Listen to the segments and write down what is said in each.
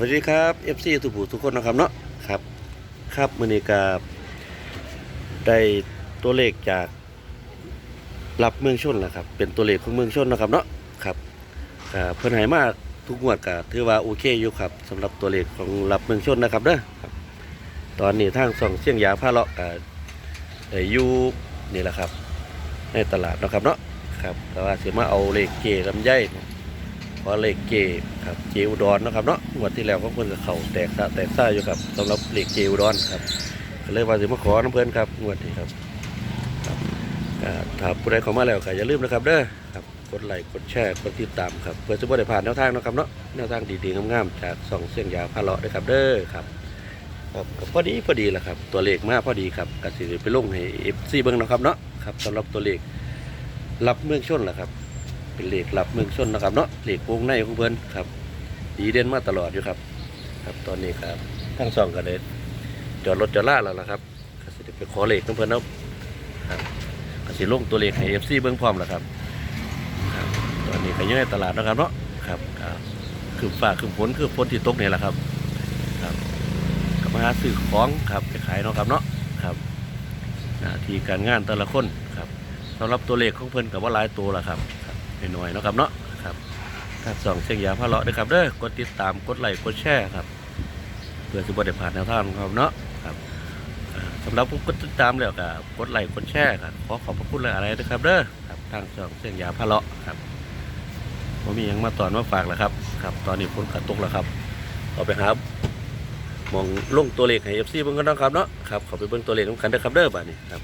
วัสดีครับ FC ทุกผู้ทุกคนนะครับเนาะครับ ครับมือนี้ก็ได้ตัวเลขจากรับเมืองชนแหละครับ เป็นตัวเลขของเมืองชนนะครับเนาะครับเพิ่นให้มาทุกงวดก็ถือว่าโอเคอยู่ครับสำหรับตัวเลขของรับเมืองชนนะครับเด้อครับ ตอนนี้ทางส่องเชียงยาพาเลาะก็ไอยู่นี่แหละครับ ในตลาดนะครับเนาะครับแต่ว่าเสิมาเอาเลขเกลำไย เพราเลขเกครับเจอุดรนะครับเนาะงวดที่แล้วก็เพิ่นกับเขาแตกซะแตกซ่าอยู่ครับสำหรับเลขเจอุดรครับเลยว่าสิมาขอน้ำเพิ่อนครับงวดนี้ครับครับถ้าผู้ใดเข้ามาแล้วก็อย่าลืมนะครับเด้อครับกดไลค์กดแชร์กดติดตามครับเพื่อจะบ่ได้ผ่านแนวทางนะครับเนาะแนวทางดีๆงามๆจากสองเสียงยาวพาเลาะด้วยครับเด้อครับครับพอดีพอดีแหละครับตัวเลขมากพอดีครับก็สิไปลงให้ FC เบิ่งนะครับเนาะครับสำหรับตัวเลขรับเมืองชนแหละครับ เป็นเหล็กหลับเมืองชนนะครับเนาะเหล็กวงในของเพิ่นครับ ดีเด่นมาตลอดอยู่ครับ ครับตอนนี้ครับทั้งสองก็เลยจอดรถจอดล่าแล้วล่ะครับก็สิได้ไปขอเหล็กของเพิ่นเอาครับก็สิลงตัวเหลขให้ FC เบิ่งพร้อมแล้วครับครับตอนนี้ก็ยู่ในตลาดนะครับเนาะครับครับคือฝากคือฝนคือฝนที่ตกนี่แหละครับ ครับก็มาหาซื้อของครับไปขายเนาะครับเนาะครับหน้าที่การงานแต่ละคนครับสำหรับตัวเลขของเพิ่นกับว่าหลายตัวละครับ หน่อยๆนะครับเนาะครับถ้าสองเชียงยาพาเลาะด้วยครับเด้อกดติดตามกดไลค์กดแชร์ครับ เพื่อจะบ่ได้ผ่านแนวทางของเราเนาะครับอ่าสำหรับผู้กดติดตามแล้วก็กดไลค์กดแชร์ครับขอขอบพระคุณหลายๆนะครับเด้อครับทางสองเชียงยาพาเลาะครับผมมียังมาตอนมาฝากแล้วครับครับ ตอนนี้ฝนกระตุกแล้วครับเอาไปหามองลงตัวเลขให้ FC เบิ่งกันนะครับเนาะครับขอไปเบิ่งตัวเลขนำกันเด้อครับเด้อบัดนี้ครับ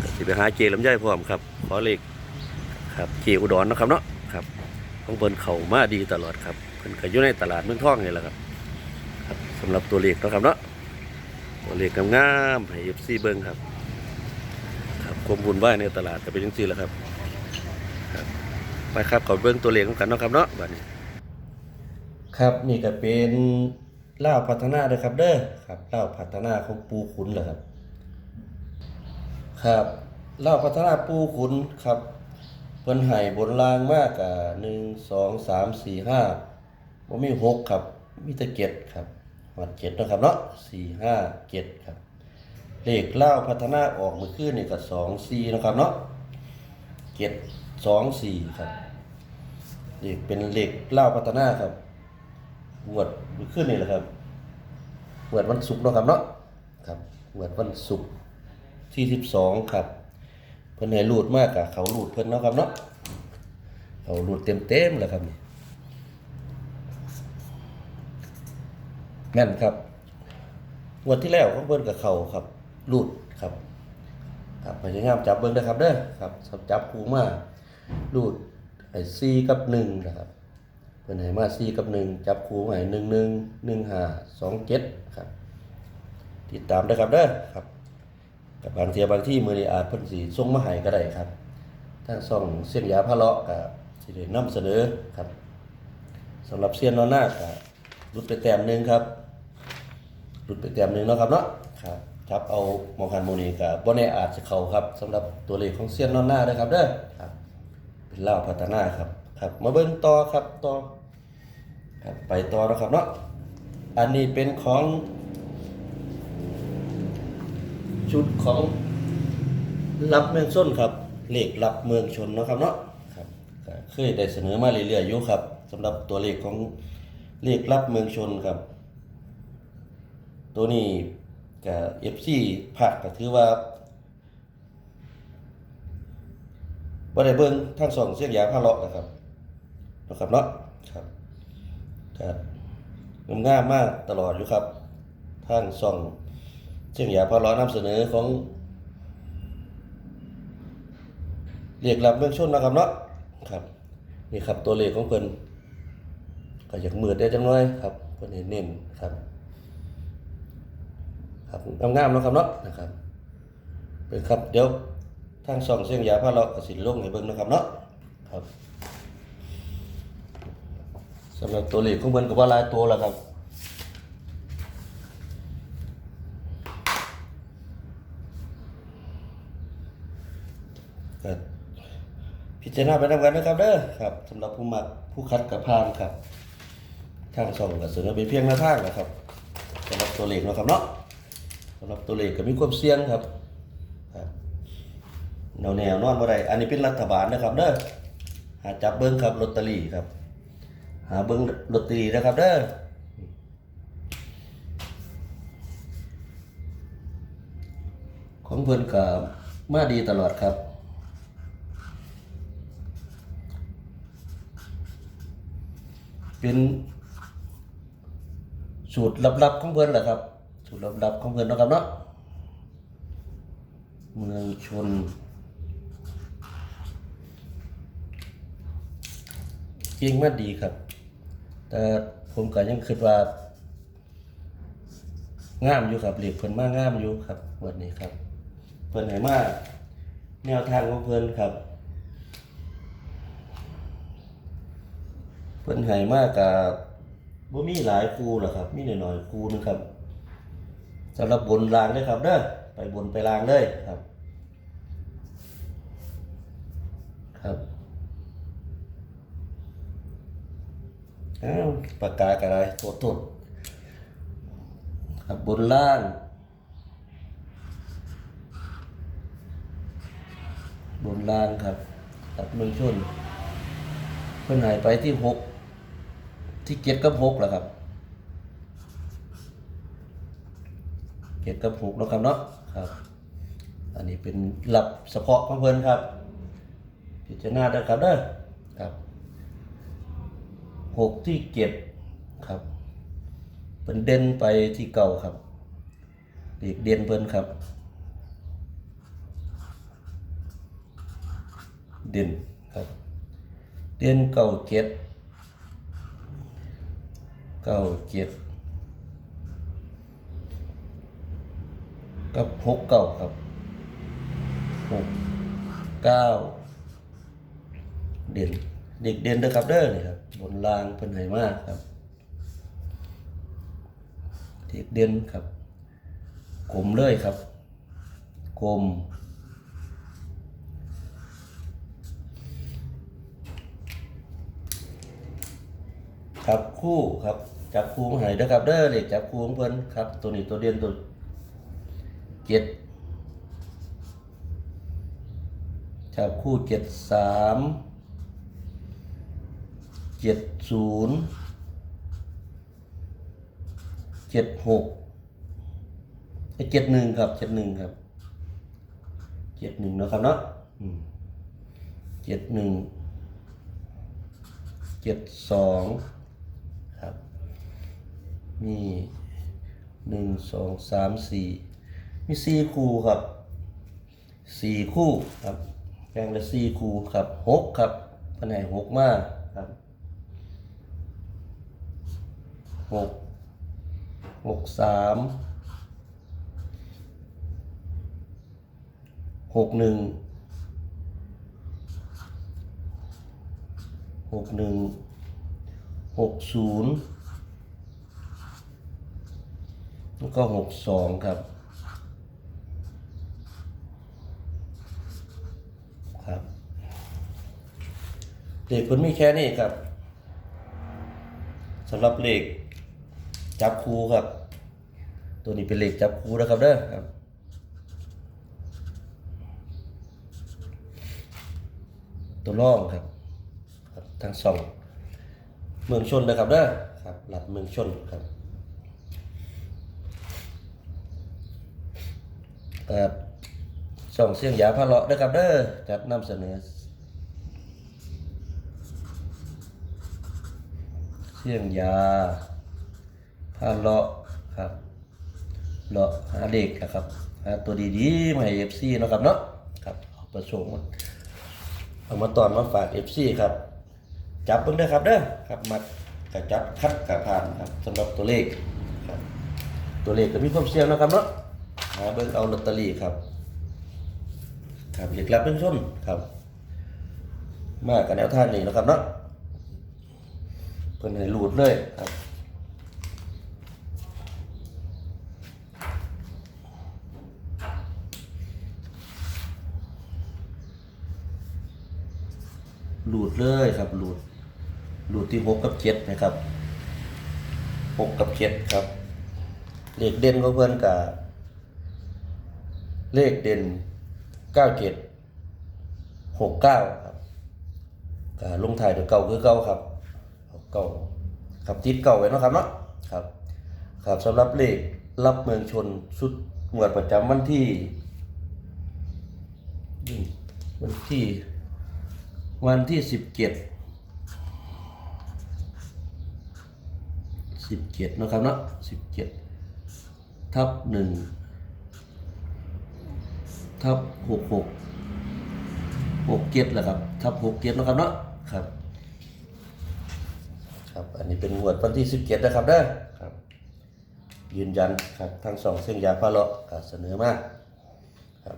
ก็สิไปหาเจลำไยพร้อมครับขอเลข ครับเจอุดรนะครับเนาะครับของเพิ่นเขามาดีตลอดครับเพิ่นก็อยู่ในตลาดเมืองทองนี่แหละครับครับสำหรับตัวเลขนะครับเนาะตัวเลขงามๆให้ FC เบิ่งครับครับความวุ่นวายในตลาดก็เป็นจังซี่แหละครับครับไปครับขอเบิ่งตัวเลขกันเนาะครับเนาะบัดนี้ ครับนี่ก็เป็นเล่าพัฒนาเด้อครับเด้อครับเล่าพัฒนาของปูขุนเหรอครับ ครับเล่าพัฒนาปูขุนครับ พิ่นให้บนรางมากอะหนึ่งสองสามสี่ห้าบ่มีหกครับ มีแต่เจ็ดครับหอดเจ็ดนะครับเนาะสี่ห้าเจ็ดครับเลขเล่าพัฒนาออกมื่อคืนนี่ก็สองสี่นะครับเนาะเจ็ดสองสี่ครับเลขเป็นเลขเล่าพัฒนาครับงวดมื่อคืนนี่แหละครับงวดวันศุกร์นะครับเนาะครับงวดวันศุกร์ที่สิบสองครับ เพิ่นให้รูดมากอะเขารูดเพิ่นเนาะครับเนาะเขารูดเต็มเต็มๆแล้วครับนี่แม่นครับงวดที่แล้วของเพิ่นกับเขาครับรูดครับ ครับพยายามจับเบิ่งนะครับเด้อครับจับคูมารูดไอ้ซีกับหนึ่งนะครับเพิ่นให้มาซีกับหนึ่งจับคูให้หนึ่งหนึ่งหนึ่งห้าสองเจ็ดครับติดตามด้วยครับเด้อครับ กับบางเทียบางที่มือนี้อาจเพิ่นสิส่งมาให้ก็ได้ครับทางช่องเส้นยาพะเลาะก็สิได้นำเสนอครับสำหรับเสี้ยนนอนหน้าก็รุดไปแต้มหนึงครับรุดไปแต้มหนึงเนาะครับเนาะครับจับเอามองคันโมนีก็บ่แน่อาจจะเข้าครับสำหรับตัวเลขของเสี้ยนนอนหน้าเด้ครับเด้อครับ เป็นเล่าพัฒนาครับครับ มาเบิ่งต่อครับต่อครับไปต่อนะครับเนาะอันนี้เป็นของ ชุดของรับเมืองส้นครับเลขรับเมืองชนเนาะครับเนาะครับก็เคยได้เสนอมาเรื่อยๆอยู่ครับสำหรับตัวเลขของเลขรับเมืองชนครับ ตัวนี้กับเอฟซีผักก็ถือว่าบ่ได้เบิ่งทั้งสองเสียงยาพาเลาะนะครับเนาะครับเนาะครับก็งามๆมากตลอดอยู่ครับทั้งสอง ซึ่งอยากพอร้อนำเสนอของเรียกรับเบื้องชนนะครับเนาะครับนี่ครับตัวเลขของเพิ่นก็อยากมืดได้จังน้อยครับเพิ่นเห็นเน้นครับ ครับงามๆนะครับเนาะนะครับเป็นครับเดี๋ยวทางสองเส้นยาพาเรากสิลงให้เบิ่งนะครับเนาะครับสำหรับตัวเลขของเพิ่นก็ว่าหลายตัวแล้วครับ ก็พิจารณาไปทำกันนะครับเด้อครับสำหรับผู้มักผู้คัดกับพานครับทางช่องก็เสนอเป็นเพียงหน้าทางนะครับสำหรับตัวเลขนะครับเนาะสำหรับตัวเลขก็มีความเสี่ยงครับแนวแนวนอนบ่ได้อันนี้เป็นรัฐบาลนะครับเด้อหาจับเบิ้งครับลอตเตอรี่ครับ หาเบิ้งลอตเตอรี่นะครับเด้อของเพิ่อนก็มาดีตลอดครับ เป็นสูตรลับๆของเพิ่อนแหละครับ สูตรลับๆของเพิ่อนนะครับเนาะเมืองชนเก่งมาดีครับ แต่ผมก็ยังคิดว่างามอยู่ครับเหล็กเพิ่นมางามอยู่ครับวันนี้ครับ เพิ่นให้มาแนวทางของเพิ่นครับ เพิ่นให้มากกับบ่มีหลายครูหรอกครับ มีหน้อยๆครูนึงครับสำหรับบนรางเด้ครับเด้อไปบนไปรางเลยครับ ครับอ้าวปากกากระไรโทษโทษครับบนล่างบนล่างครับครับเมืองชนเพิ่นหายไปที่หก ที่เกียรกับหกแล้วครับ เกียรกับหกแล้วครับเนาะครับ อันนี้เป็นหลับเฉพาะของเพิ่นครับ พิจารณาได้ครับเด้อครับหกที่เก็บครับเป็นเด่นไปที่เก่าครับเด็กเด่นเพิ่นครับ เด่นครับ เด่นเก่าเจ็ด เก้าเจ็ดกับหกเก้าครับหกเก้าเด่นเด็กเด่นเด้อครับเด้อนี่ครับบนรางเพิ่นให้มากครับเด็กเด่นครับกลมเลยครับกลมครับคู่ครับ จับคู่มาให้เด้อครับเด้อเด็กจับคู่ของเพิ่นครับ ตัวนี้ตัวเด่นตัวเจ็ดจับคู่เจ็ดสามเจ็ดศูนย์เจ็ดหกเจ็ดหนึ่งครับเจ็ดหนึ่งครับเจ็ดหนึ่งนะครับเนาะเจ็ดหนึ่งเจ็ดสอง มีหนึ่งสองสามสี่มีสี่คู่ครับสี่คู่ครับแบ่งละสี่คู่ครับหกครับปันไหนหกมากครับหกหกสามหกหนึ่งหกหนึ่งหกศูนย์ แล้วก็หกสองครับครับเด็กคนมีแค่นี้ครับสำหรับเลขจับคูครับ ตัวนี้เป็นเลขจับคูนะครับเด้อครับตัวล่องครับครับทั้งสอง เมืองชนนะครับเด้อครับหลัดเมืองชนครับ ครับสองเสียงยาพาเลาะนะครับเด้อจัดนำเสนอ เสียงยาพาเลาะครับเลาะหาเด็กนะครับหาตัวดีๆมาให้เอฟซีนะครับเนาะครับเอาประสงค์เอามาตอนมาฝากเอฟซีครับ จับเบิ่งเด้ครับเด้อครับมัดกับจับคัดกับผ่านครับสำหรับตัวเลขครับตัวเลขก็มีความเสี่ยงนะครับเนาะ หาเบิ่งเอาลอตเตอรี่ครับ ครับเลขลับเบื้องต้นครับ มากับแนวทางนี้นะครับเนาะเพิ่นให้รูดเลยครับรูดเลยครับรูดรูดที่หกกับเจ็ดนะครับหกกับเจ็ดครับเหลขเด่นของเพื่อนกับ เลขเด่นเก้าเจ็ดหกเก้าครับลงถ่ายด้วยเก่าคือเก่าครับเก่าครับติดเก่าไว้นะครับเนาะครับ ครับสำหรับเลขรับเมืองชนสุดงวดประจำวันที่นี่ วันที่ วันที่สิบเจ็ดสิบเจ็ดนะครับเนาะสิบเจ็ดทับหนึ่ง ทับหกหกหกเจ็ดแหละครับทับหกเจ็ดนะครับเนาะครับ ครับ อันนี้เป็นงวดวันที่สิบเจ็ดนะครับเด้อครับ ยืนยันครับทั้งสองเส้นยาพาเลาะก็เสนอมาครับ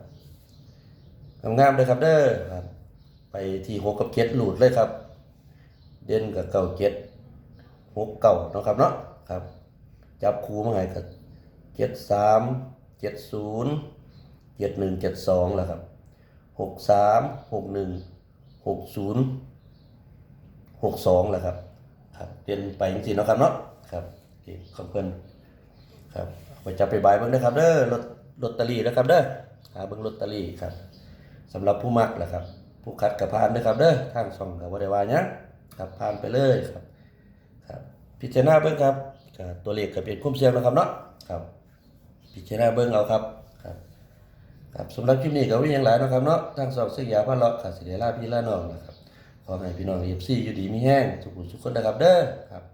งามๆเลยครับเด้อครับ ไปที่หกกับเจ็ดหลุดเลยครับ เด่นกับเก่าเจ็ดหกเก่าเนาะครับเนาะครับ จับคูมาให้กับเจ็ดสามเจ็ดศูนย์ เจ็ดหนึ่งเจ็ดสองแล้วครับหกสามหกหนึ่งหกศูนย์หกสองแล้วครับครับเด่นไปจริงๆนะครับเนาะครับของเพิ่นครับไปจับไปบายเบิ่งนะครับเด้อลอตลอตเตอรี่นะครับเด้อหาเบิ่งลอตเตอรี่ครับสำหรับผู้มักแหละครับ ผู้คัดกับพานนะครับเด้อทางช่องกับบ่ได้ว่าหยังครับผ่านไปเลยครับครับพิจารณาเบิ่งครับตัวเลขก็เป็นคุ้มเสียงนะครับเนาะครับพิจารณาเบิ่งเอาครับ ครับสำหรับคลิปนี้ก็มีอย่างหลายนะครับเนาะทางสองเสียยาพาเลาะขาสิเดลาพี่ละน้องนะครับขอให้พี่น้องเอฟซีอยู่ดีมีแห้งทุกผู้ทุกคนนะครับเด้อครับ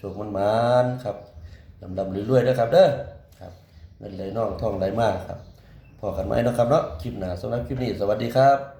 สุขๆมันมันครับลำลำรวยๆนะครับเด้อครับเงินไหลน่องท่องไหลมากครับพอกันไหมเนาะครับเนาะคลิปหน้าสำหรับคลิปนี้สวัสดีครับ